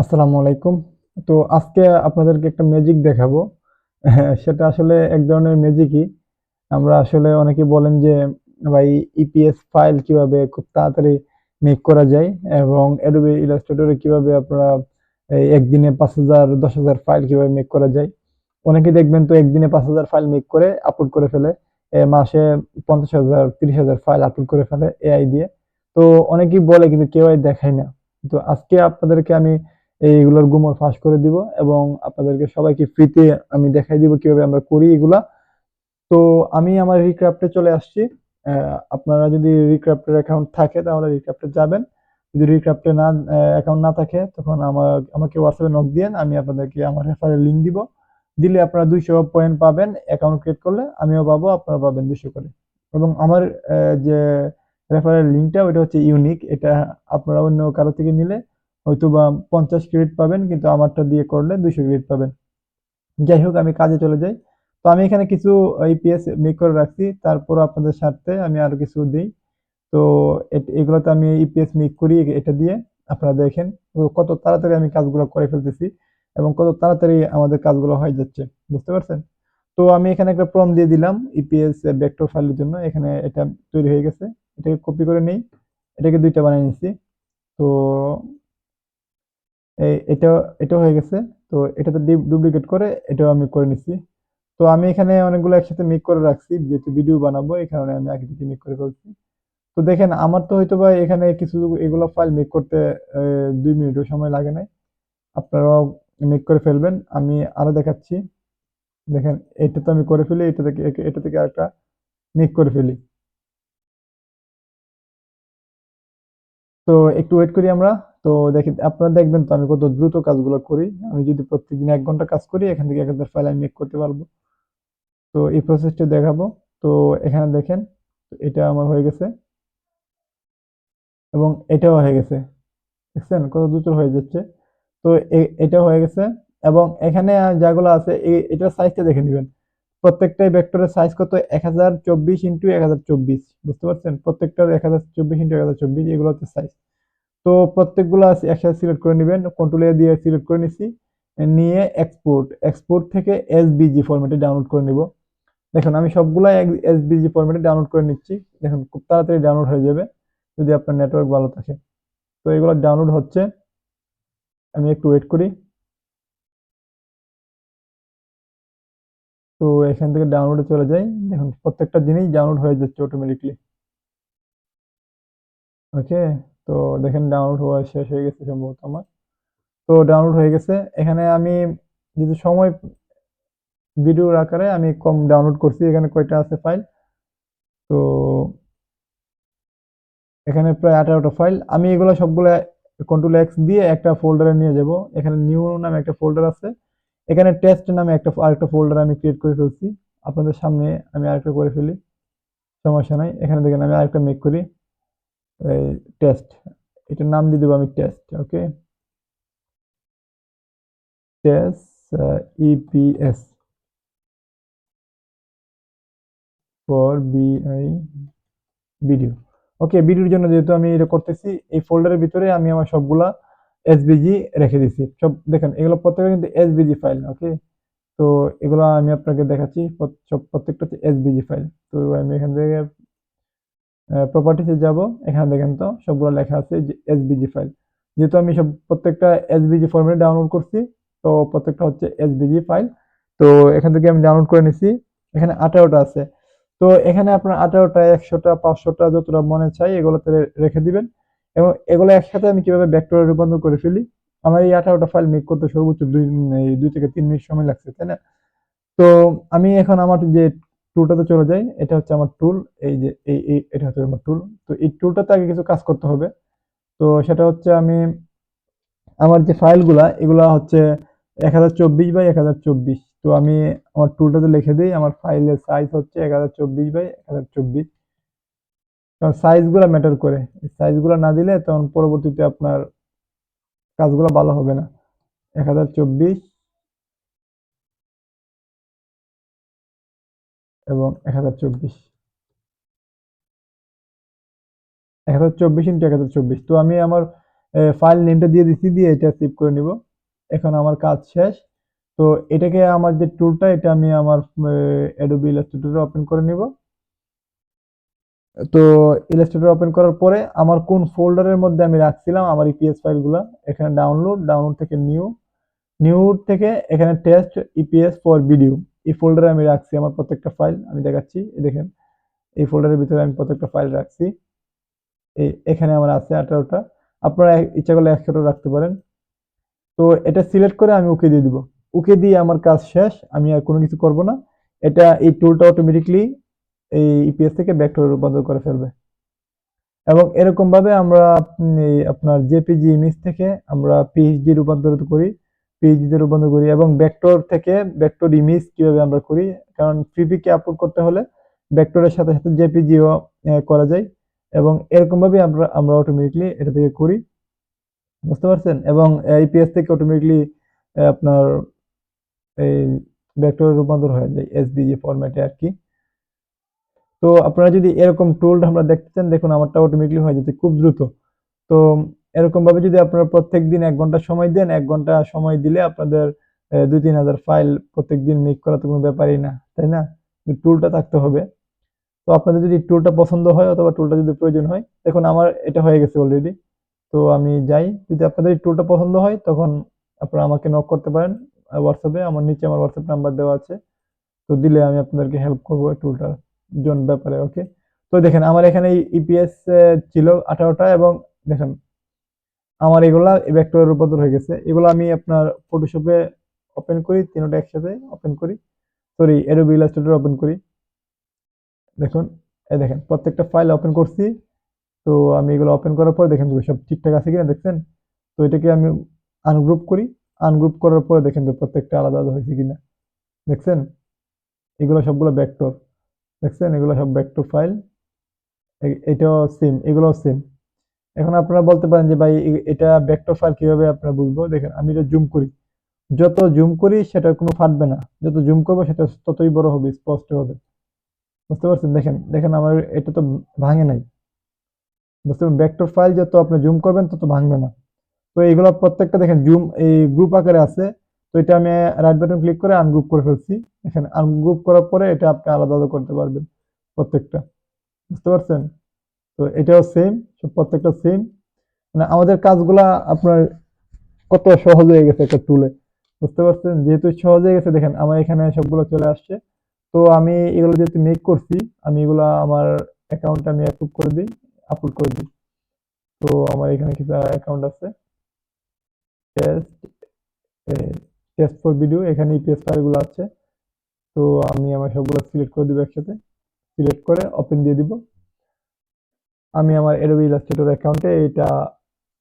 আসসালামু আলাইকুম। তো আজকে আপনাদেরকে একটা ম্যাজিক দেখাবো। হ্যাঁ, সেটা আসলে এক ধরনের ম্যাজিকই আমরা আসলে অনেকে বলেন যে ভাই ইপিএস ফাইল কীভাবে খুব তাড়াতাড়ি মেক করা যায়? এবং অ্যাডোবি ইলাস্ট্রেটরে কীভাবে আপনারা একদিনে পাঁচ হাজার দশ হাজার ফাইল কীভাবে মেক করা যায়? অনেকে দেখবেন তো একদিনে পাঁচ হাজার ফাইল মেক করে আপলোড করে ফেলে। মাসে পঞ্চাশ হাজার তিরিশ হাজার ফাইল আপলোড করে ফেলে এআই দিয়ে। তো অনেকেই বলে কিন্তু কেউ দেখায় না। তো আজকে আপনাদেরকে আমি এইগুলোর গুমর ফাঁস করে দিব এবং আপনাদেরকে সবাইকে ফ্রিতে আমি দেখাই দিব কীভাবে আমরা করি এগুলা। তো আমি আমার রিক্রাফটে চলে আসছি। আপনারা যদি রিক্রাফটের অ্যাকাউন্ট থাকে তাহলে রিক্রাফটে যাবেন। যদি রিক্রাফটে না অ্যাকাউন্ট না থাকে তখন আমার, আমাকে হোয়াটসঅ্যাপে নক দিয়েন আমি আপনাদেরকে আমার রেফারের লিঙ্ক দিব। দিলে আপনারা দুইশো পয়েন্ট পাবেন অ্যাকাউন্ট ক্রিয়েট করলে, আমিও পাবো, আপনারা পাবেন দুইশো করে। এবং আমার যে রেফারের লিঙ্কটা ওইটা হচ্ছে ইউনিক এটা আপনারা অন্য কারও থেকে নিলে হয়তো বা পঞ্চাশ ক্রেডিট পাবেন, কিন্তু আমারটা দিয়ে করলে দুইশো ক্রেডিট পাবেন। যাই হোক, আমি কাজে চলে যাই। তো আমি এখানে কিছু ইপিএস মেক করে রাখছি তারপর আপনাদের স্বার্থে আমি আরও কিছু দিই। তো এগুলোতে আমি ইপিএস মেক করি এটা দিয়ে। আপনারা দেখেন কত তাড়াতাড়ি আমি কাজগুলো করে ফেলতেছি এবং কত তাড়াতাড়ি আমাদের কাজগুলো হয়ে যাচ্ছে। বুঝতে পারছেন? তো আমি এখানে একটা প্রম দিয়ে দিলাম ইপিএস ভেক্টর ফাইলের জন্য। এখানে এটা তৈরি হয়ে গেছে। এটাকে কপি করে নেই। এটাকে দুইটা বানিয়ে নিচ্ছি তো এটা এটা হয়ে গেছে। তো এটাতে ডুপ্লিকেট করে এটাও আমি করে নিচ্ছি। তো আমি এখানে অনেকগুলো একসাথে মিক করে রাখছি, যেহেতু ভিডিও বানাবো, এই কারণে আমি আগে থেকে মিক করে ফেলছি। তো দেখেন, আমার তো হয়তো বা এখানে কিছু এগুলো ফাইল মেক করতে দুই মিনিটও সময় লাগে নাই। আপনারাও মেক করে ফেলবেন। আমি আরও দেখাচ্ছি। দেখেন, এটা তো আমি করে ফেলি, এটা থেকে এটা থেকে একটা মেক করে ফেলি। তো একটু ওয়েট করি আমরা। তো দেখি, আপনারা দেখবেন তো আমি কত দ্রুত কাজগুলো করি। আমি যদি প্রত্যেকদিন এক ঘণ্টা কাজ করি, এখান থেকে এক হাজার ফাইল আমি মেক করতে পারব। তো এই প্রসেসটা দেখাবো। তো এখানে দেখেন এটা আমার হয়ে গেছে। এবং এটাও হয়ে গেছে। দেখছেন? কত দ্রুত হয়ে যাচ্ছে। তো এটা হয়ে গেছে। এবং এখানে যাগুলো আছে এটার সাইজটা দেখে নেবেন। প্রত্যেকটাই ভেক্টরের সাইজ কত? এক হাজার চব্বিশ ইন্টু এক হাজার চব্বিশ। বুঝতে পারছেন? প্রত্যেকটার এক হাজার চব্বিশ ইন্টু এক হাজার চব্বিশ, এগুলো হচ্ছে সাইজ তো প্রত্যেকগুলো একসাথে সিলেক্ট করে নেবেন। কন্ট্রোল এ দিয়ে সিলেক্ট করে নিছি। নিয়ে এক্সপোর্ট এক্সপোর্ট থেকে এসবিজি ফরম্যাটে ডাউনলোড করে নিব। দেখুন, আমি সবগুলো এসবিজি ফরম্যাটে ডাউনলোড করে নিচ্ছি। দেখুন, খুব তাড়াতাড়ি ডাউনলোড হয়ে যাবে, যদি আপনার নেটওয়ার্ক ভালো থাকে। তো এগুলো ডাউনলোড হচ্ছে। আমি একটু ওয়েট করি। তো এখান থেকে ডাউনলোডে চলে যাই। দেখুন, প্রত্যেকটা জিনিস ডাউনলোড হয়ে যাচ্ছে অটোমেটিকলি ওকে তো দেখেন ডাউনলোড হওয়া শেষ হয়ে গেছে সম্ভবত আমার। তো ডাউনলোড হয়ে গেছে। এখানে আমি যদি সময় ভিডিওর আকারে আমি কম ডাউনলোড করছি, এখানে কয়টা আছে ফাইল তো এখানে প্রায় আঠারোটা ফাইল আমি এগুলো সবগুলো কন্ট্রোল এক্স দিয়ে একটা ফোল্ডারে নিয়ে যাব। এখানে নিউ নামে একটা ফোল্ডার আছে। এখানে টেস্ট নামে একটা আরেকটা ফোল্ডার আমি ক্রিয়েট করে ফেলছি। আপনাদের সামনে আমি আরেকটা করে ফেলি। সমস্যা নাই। এখানে দেখেন আমি আরেকটা মেক করি। টেস্ট এটার নাম দিয়ে দেবো আমি test okay test EPS for BI video okay ভিডিওর জন্য যেহেতু আমি এটা করতেছি, এই ফোল্ডারের ভিতরে আমি আমার সবগুলা এসবিজি রেখে দিছি। সব দেখেন, এগুলো প্রত্যেকটা কিন্তু এসবিজি ফাইল ওকে তো এগুলো আমি আপনাকে দেখাচ্ছি সব প্রত্যেকটা হচ্ছে এসবিজি ফাইল তো আমি এখান থেকে প্রপার্টিসে যাব, এখানে দেখেন তো, সবগুলো লেখা আছে যে এসবিজি ফাইল যেহেতু আমি সব প্রত্যেকটা এসবিজি ফর্মেটে ডাউনলোড করছি, তো প্রত্যেকটা হচ্ছে এসবিজি ফাইল তো এখান থেকে আমি ডাউনলোড করে নিছি, এখানে আঠারোটা আছে। তো এখানে আপনার আঠারোটা, একশোটা, পাঁচশোটা যতটা মনে চাই, এগুলোতে রেখে দিবেন। এবং এগুলো একসাথে আমি কীভাবে ব্যাকটোরে রূপান্তর করে ফেলি? আমার এই আঠারোটা ফাইল মেক করতে সর্বোচ্চ দুই দুই থেকে তিন মিনিট সময় লাগছে, তাই না? তো আমি এখন আমার যে টুলটাতে চলে যাই, এটা হচ্ছে আমার টুল এই যে, এই এটা হচ্ছে আমার টুল তো এই টুলটাতে আগে কিছু কাজ করতে হবে। তো সেটা হচ্ছে আমি, আমার যে ফাইলগুলা এগুলা হচ্ছে এক হাজার চব্বিশ বাই এক হাজার চব্বিশ। তো আমি আমার টুলটাতে লিখে দিই, আমার ফাইলের সাইজ হচ্ছে এক হাজার চব্বিশ বাই এক হাজার চব্বিশ। কারণ সাইজগুলো ম্যাটার করে। সাইজগুলো না দিলে তখন পরবর্তীতে আপনার কাজগুলো ভালো হবে না। এক হাজার চব্বিশ এবং এক হাজার চব্বিশ। এক হাজার চব্বিশ ইন্টু এক হাজার চব্বিশ। তো আমি আমার ফাইল নেমটা দিয়ে দিচ্ছি দিয়ে এটা সেভ করে নিব। এখন আমার কাজ শেষ। তো এটাকে আমার যে টুলটা এটা আমি আমার অ্যাডোবি ইলাস্ট্রেটরে ওপেন করে নিব। তো ইলাস্ট্রেটর ওপেন করার পরে আমার কোন ফোল্ডারের মধ্যে আমি রাখছিলাম আমার ইপিএস ফাইলগুলো এখানে ডাউনলোড ডাউনলোড থেকে নিউ নিউ থেকে এখানে টেস্ট ইপিএস ফর ভিডিও এই ফোল্ডারে আমি রাখছি আমার প্রত্যেকটা ফাইল আমি দেখাচ্ছি দেখেন, এই ফোল্ডারের ভিতরে আমি প্রত্যেকটা ফাইল রাখছি। এই এখানে আমার আছে আঠারোটা। আপনারা ইচ্ছা করলে একশোটা রাখতে পারেন। তো এটা সিলেক্ট করে আমি ওকে দিয়ে দিব। ওকে দিয়ে আমার কাজ শেষ। আমি আর কোনো কিছু করব না। এটা এই টুলটা অটোমেটিকলি এই ইপিএস থেকে ব্যাকটরে রূপান্তর করে ফেলবে। এবং এরকম ভাবে আমরা আপনার জেপিজি ইমেজ থেকে আমরা পিএইচডি রূপান্তরিত করি পিএইচডিতে রূপান্তর করি এবং ভেক্টর থেকে ভেক্টর ইমেজ কীভাবে আমরা করি, কারণ ফ্রিপিকে আপলোড করতে হলে ভেক্টরের সাথে সাথে জেপিজিও করা যায় এবং এরকমভাবে আমরা আমরা অটোমেটিকলি এটা থেকে করি। বুঝতে পারছেন? এবং ইপিএস থেকে অটোমেটিকলি আপনার এই ভেক্টরে রূপান্তর হয়ে যায় এসভিজি ফরম্যাটে আর কি। তো আপনারা যদি এরকম টুলটা আমরা দেখতে চান, দেখুন আমারটা অটোমেটিকলি হয়ে যাচ্ছে খুব দ্রুত। তো এরকম ভাবে যদি আপনারা প্রত্যেক দিন এক ঘণ্টা সময় দেন, এক ঘণ্টা সময় দিলে আপনাদের দুই তিন হাজার ফাইল প্রত্যেক দিন মেক করা তো কোনো ব্যাপারই না, তাই না? টুলটা থাকতে হবে। তো আপনাদের যদি টুলটা পছন্দ হয় অথবা টুলটা যদি প্রয়োজন হয়, দেখুন আমার এটা হয়ে গেছে অলরেডি তো আমি যাই, যদি আপনাদের টুলটা পছন্দ হয়, তখন আপনারা আমাকে নক করতে পারেন হোয়াটসঅ্যাপে আমার নিচে আমার হোয়াটসঅ্যাপ নাম্বার দেওয়া আছে। তো দিলে আমি আপনাদেরকে হেল্প করব এই টুলটার জন্য ব্যাপারে ওকে তো দেখেন, আমার এখানে ইপিএস ছিল আঠারোটা এবং দেখেন, আমার এগুলা ভেক্টরে রূপান্তর হয়ে গেছে। এগুলো আমি আপনার ফটোশপে ওপেন করি, তিনটা একসাথে ওপেন করি। সরি অ্যাডোবি ইলাস্ট্রেটর ওপেন করি। দেখুন, এই দেখেন, প্রত্যেকটা ফাইল ওপেন করছি। তো আমি এগুলো ওপেন করার পর দেখেন, সব ঠিকঠাক আছে কিনা দেখছেন? তো এটাকে আমি আনগ্রুপ করি। আনগ্রুপ করার পরে দেখেন তো প্রত্যেকটা আলাদা আলাদা হয়েছে কিনা। দেখছেন? এগুলো সবগুলো ভেক্টর দেখছেন? এগুলো সব ভেক্টর ফাইল এটাও সিম এগুলোও সিম এখন আপনারা বলতে পারেন যে, ভাই এটা এটা ভেক্টর ফাইল কীভাবে আপনারা বুঝব? দেখেন, আমি এটা জুম করি। যত জুম করি, সেটা কোনো ফাটবে না। যত জুম করব, সেটা ততই বড় হবে, স্পষ্ট হবে। বুঝতে পারছেন? দেখেন দেখেন আমার এটা তো ভাঙে নাই। বুঝতে পারছেন? ভেক্টর ফাইল যত আপনি জুম করবেন, তত ভাঙবে না। তো এইগুলো প্রত্যেকটা, দেখেন জুম এই গ্রুপ আকারে আছে। তো এটা আমি রাইট বাটন ক্লিক করে আনগ্রুপ করে ফেলছি। এখানে আনগ্রুপ করার পরে এটা আপনি আলাদা আলাদা করতে পারবেন প্রত্যেকটা। বুঝতে পারছেন? তো এটাও সেম সব প্রত্যেকটা সেম মানে আমাদের কাজগুলা আপনার কত সহজ হয়ে গেছে একটা টুলে বুঝতে পারছেন? যেহেতু সহজ হয়ে গেছে, দেখেন আমার এখানে সবগুলো চলে আসছে। তো আমি এগুলো যেহেতু মেক করছি, আমি এগুলো আমার অ্যাকাউন্টে আমি অ্যাপ্রুভ করে দিই আপলোড করে দিই। তো আমার এখানে কিছু অ্যাকাউন্ট আছে। টেস্ট টেস্ট ফর ভিডিও এখানে ইপিএস ফাইলগুলো আছে। তো আমি আমার সবগুলো সিলেক্ট করে দিব একসাথে। সিলেক্ট করে ওপেন দিয়ে দিব। আমি আমার এডোবি ইলাস্ট্রেটর অ্যাকাউন্টে এটা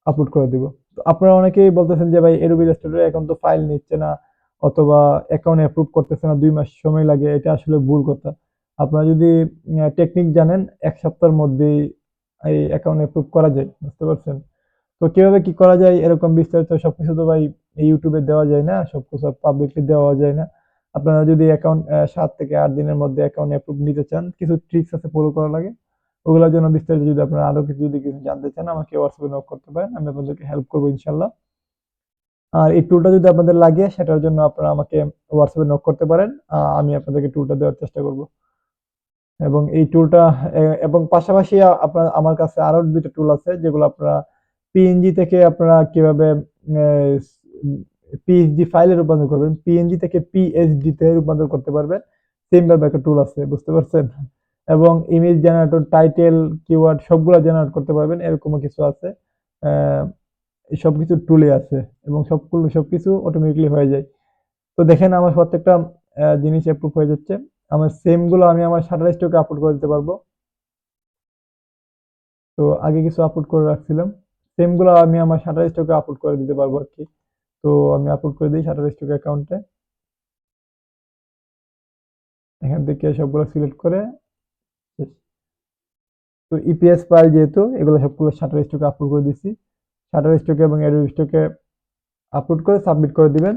আপলোড করে দিব। তো আপনারা অনেকেই বলতেছেন যে, ভাই এডোবি ইলাস্ট্রেটর অ্যাকাউন্ট তো ফাইল নিচ্ছে না অথবা অ্যাকাউন্ট অ্যাপ্রুভ করতেছে না, দুই মাস সময় লাগে। এটা আসলে ভুল কথা। আপনারা যদি টেকনিক জানেন, এক সপ্তাহের মধ্যেই এই অ্যাকাউন্ট অ্যাপ্রুভ করা যায়। বুঝতে পারছেন? তো কীভাবে কি করা যায়, এরকম বিস্তারিত সব কিছু তো ভাই ইউটিউবে দেওয়া যায় না সবকিছু পাবলিকলি দেওয়া যায় না। আপনারা যদি অ্যাকাউন্ট সাত থেকে আট দিনের মধ্যে অ্যাকাউন্ট অ্যাপ্রুভ নিতে চান, কিছু ট্রিক্স আছে ফলো করা লাগে ওগুলোর জন্য বিস্তারিত যদি আপনারা আরও কিছু, যদি কিছু জানতে চান, আমাকে হোয়াটসঅ্যাপে নক করতে পারেন, আমি আপনাদেরকে হেল্প করব ইনশাল্লাহ আর এই টুলটা যদি আপনাদের লাগে, সেটার জন্য আপনারা আমাকে হোয়াটসঅ্যাপে নক করতে পারেন আমি আপনাদেরকে টুলটা দেওয়ার চেষ্টা করব। এবং এই টুলটা এবং পাশাপাশি আপনার, আমার কাছে আরও দুইটা টুল আছে, যেগুলো আপনারা পিএনজি থেকে আপনারা কীভাবে পিএইচডি ফাইলে রূপান্তর করবেন পিএনজি থেকে পিএইচডি তে রূপান্তর করতে পারবেন। সেম ভাবে একটা টুল আছে বুঝতে পারছেন? এবং ইমেজ জেনারেটর টাইটেল কিওয়ার্ড সবগুলো জেনারেট করতে পারবেন এরকমও কিছু আছে। আহ, এই সবকিছু টুলে আছে এবং সবগুলো সবকিছু অটোমেটিকলি হয়ে যায়। তো দেখেন আমার প্রত্যেকটা জিনিস অ্যাপ্রুভ হয়ে যাচ্ছে। আমার সেমগুলো আমি আমার শাটার স্টকে আপলোড করে দিতে পারব। তো আগে কিছু আপলোড করে রাখছিলাম। সেমগুলো আমি আমার শাটার স্টকে আপলোড করে দিতে পারব আর কি। তো আমি আপলোড করে দিই শাটার স্টক অ্যাকাউন্টে এখান থেকে সবগুলো সিলেক্ট করে তো ইপিএস ফাইল যেহেতু, এগুলো সবগুলো শাটার স্টকে আপলোড করে দিচ্ছি শাটার স্টকে এবং অ্যাডোবি স্টকে আপলোড করে সাবমিট করে দিবেন,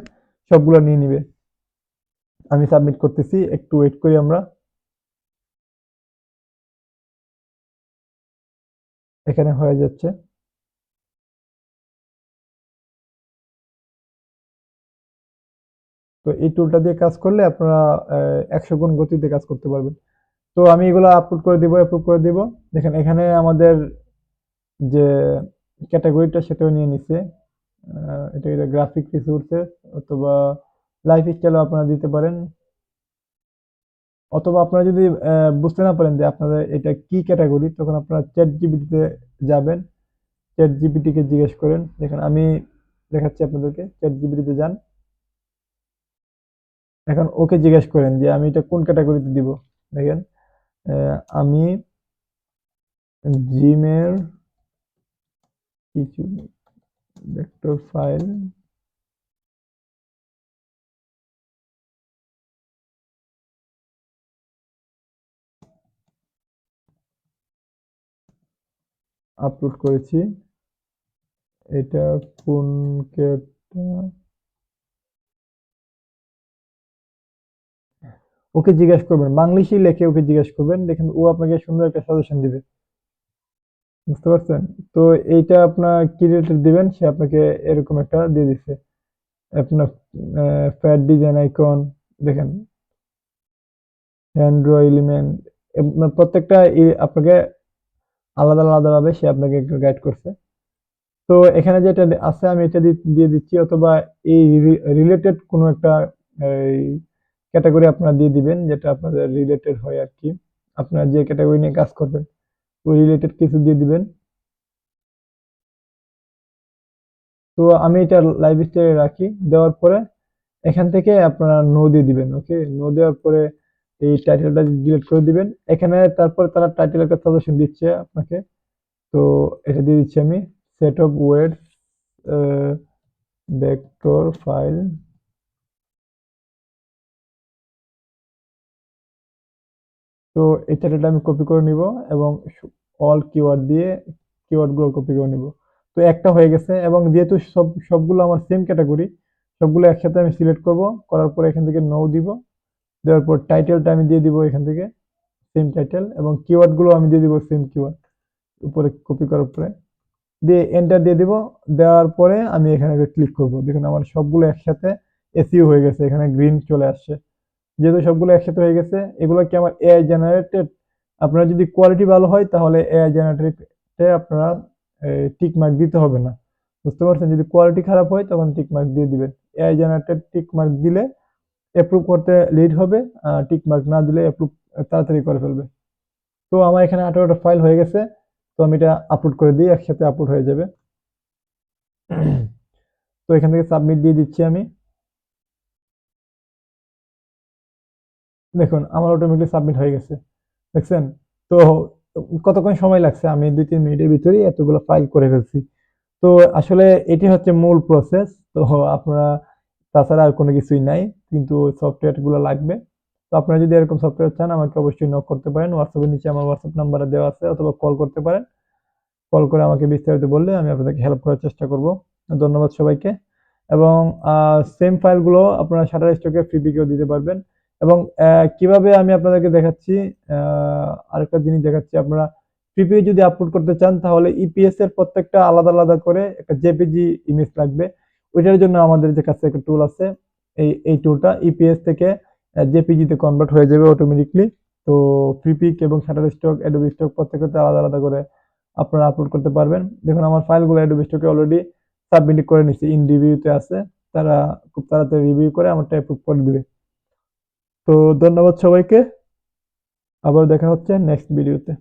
সবগুলো নিয়ে নিবে। আমি সাবমিট করতেছি, একটু ওয়েট করি আমরা। এখানে হয়ে যাচ্ছে। তো এই টুলটা দিয়ে কাজ করলে আপনারা একশো গুণ গতিতে কাজ করতে পারবেন। তো আমি এগুলো আপলোড করে দিব অ্যাপ্রুভ করে দিব। দেখেন এখানে আমাদের যে ক্যাটাগরিটা সেটাও নিয়ে আহ, এটা এটা গ্রাফিক রিসোর্সেস অথবা লাইফ স্টাইলও আপনারা দিতে পারেন। অথবা আপনারা যদি বুঝতে না পারেন যে আপনাদের এটা কি ক্যাটাগরি তখন আপনারা চ্যাট জিবিটিতে যাবেন। চ্যাট জিবিটিকে জিজ্ঞেস করেন। দেখেন আমি দেখাচ্ছি আপনাদেরকে। চ্যাট জিবিটিতে যান। এখন ওকে জিজ্ঞেস করেন যে, আমি এটা কোন ক্যাটাগরিতে দিব? দেখেন আমি জিমের কিছু ভেক্টর ফাইল আপলোড করেছি। এটা কোন ক্যাটা ওকে জিজ্ঞেস করবেন। বাংলিশই লেখে ওকে জিজ্ঞেস করবেন, দেখেন ও আপনাকে সুন্দর একটা সাজেশন দিবে। বুঝতে পারছেন? তো এইটা আপনার কি রিলেটেড দিবেন? সে আপনাকে এরকম একটা দিয়ে দিচ্ছে। আপনার ফ্যাট ডিজাইন আইকন দেখেন। হ্যান্ড্রো এলিমেন্ট প্রত্যেকটা আপনাকে আলাদা আলাদাভাবে সে আপনাকে একটু গাইড করছে। তো এখানে যেটা আছে, আমি এটা দিয়ে দিচ্ছি, অথবা এই রিলেটেড কোনো একটা ক্যাটাগরি আপনারা দিয়ে দিবেন, যেটা আপনাদের রিলেটেড হয় আর কি। আপনারা যে ক্যাটাগরি নিয়ে কাজ করবেন, ওই রিলেটেড কিছু দিয়ে দিবেন। তো আমি এটা লাইভ স্টাইলে রাখি। দেওয়ার পরে এখান থেকে আপনারা নো দিয়ে দিবেন ওকে নো দেওয়ার পরে এই টাইটেলটা ডিলিট করে দিবেন। এখানে তারপর তারা টাইটেল একটা সাজেশন দিচ্ছে আপনাকে। তো এটা দিয়ে দিচ্ছি আমি set of eight vector file তো এই টাইটেলটা আমি কপি করে নিব এবং অল কিওয়ার্ড দিয়ে কিওয়ার্ডগুলো কপি করে নিব। তো একটা হয়ে গেছে এবং যেহেতু সব, সবগুলো আমার সেম ক্যাটাগরি সবগুলো একসাথে আমি সিলেক্ট করব, করার পরে এখান থেকে নো দিব। দেওয়ার পর টাইটেলটা আমি দিয়ে দিব এখান থেকে সেম টাইটেল এবং কিওয়ার্ডগুলো আমি দিয়ে দিব সেম কিওয়ার্ড উপরে কপি করার পরে। দিয়ে এন্টার দিয়ে দিব, দেওয়ার পরে আমি এখানে ক্লিক করব। দেখুন আমার সবগুলো একসাথে এসিও হয়ে গেছে, এখানে গ্রিন চলে আসছে। যেহেতু সবগুলো একসাথে হয়ে গেছে, এগুলো কি আমার এআই জেনারেটেড আপনার যদি কোয়ালিটি ভালো হয়, তাহলে এআই জেনারেটেডে আপনারা টিক মার্ক দিতে হবে না। বুঝতে পারছেন? যদি কোয়ালিটি খারাপ হয়, তখন টিক মার্ক দিয়ে দিবেন। এআই জেনারেটেড টিক মার্ক দিলে অ্যাপ্রুভ করতে লেট হবে টিক মার্ক না দিলে অ্যাপ্রুভ তাড়াতাড়ি করে ফেলবে। তো আমার এখানে আঠারোটা ফাইল হয়ে গেছে, তো আমি এটা আপলোড করে দিই, একসাথে আপলোড হয়ে যাবে। তো এখান থেকে সাবমিট দিয়ে দিচ্ছি আমি। দেখুন, আমার অটোমেটিক সাবমিট হয়ে গেছে। দেখছেন? তো কতক্ষণ সময় লাগছে? আমি দুই, তিন মিনিটের ভিতরেই এতগুলো ফাইল করে ফেলছি। তো আসলে এটি হচ্ছে মূল প্রসেস তো আপনারা, তাছাড়া আর কোনো কিছুই নাই, কিন্তু সফটওয়্যারগুলো লাগবে। তো আপনারা যদি এরকম সফটওয়্যার চান, আমাকে অবশ্যই নক করতে পারেন। হোয়াটসঅ্যাপের নিচে আমার হোয়াটসঅ্যাপ নাম্বারে দেওয়া আছে, অথবা কল করতে পারেন। কল করে আমাকে বিস্তারিত বললে আমি আপনাদেরকে হেল্প করার চেষ্টা করব। ধন্যবাদ সবাইকে। এবং সেম ফাইলগুলো আপনারা শাটার স্টকে ফ্রিবিকেও দিতে পারবেন। এবং কীভাবে আমি আপনাদেরকে দেখাচ্ছি আরেকটা জিনিস দেখাচ্ছি, আপনারা পিপিএ যদি আপলোড করতে চান, তাহলে ইপিএস এর প্রত্যেকটা আলাদা আলাদা করে একটা জেপিজি ইমেজ লাগবে। ওইটার জন্য আমাদের যে কাছে একটা টুল আছে, এই এই টুলটা ইপিএস থেকে জেপিজি তে কনভার্ট হয়ে যাবে অটোমেটিকলি তো ফ্রিপিক এবং শাটার স্টক অ্যাডোবি স্টক প্রত্যেকটা আলাদা আলাদা করে আপনারা আপলোড করতে পারবেন। দেখুন, আমার ফাইলগুলো অ্যাডোবি স্টকে অলরেডি সাবমিট করে নিচ্ছি ইন রিভিউতে আছে। তারা খুব তাড়াতাড়ি রিভিউ করে আমারটা অ্যাপ্রুভ করে দিবে। তো ধন্যবাদ সবাইকে। আবার দেখা হচ্ছে নেক্সট ভিডিওতে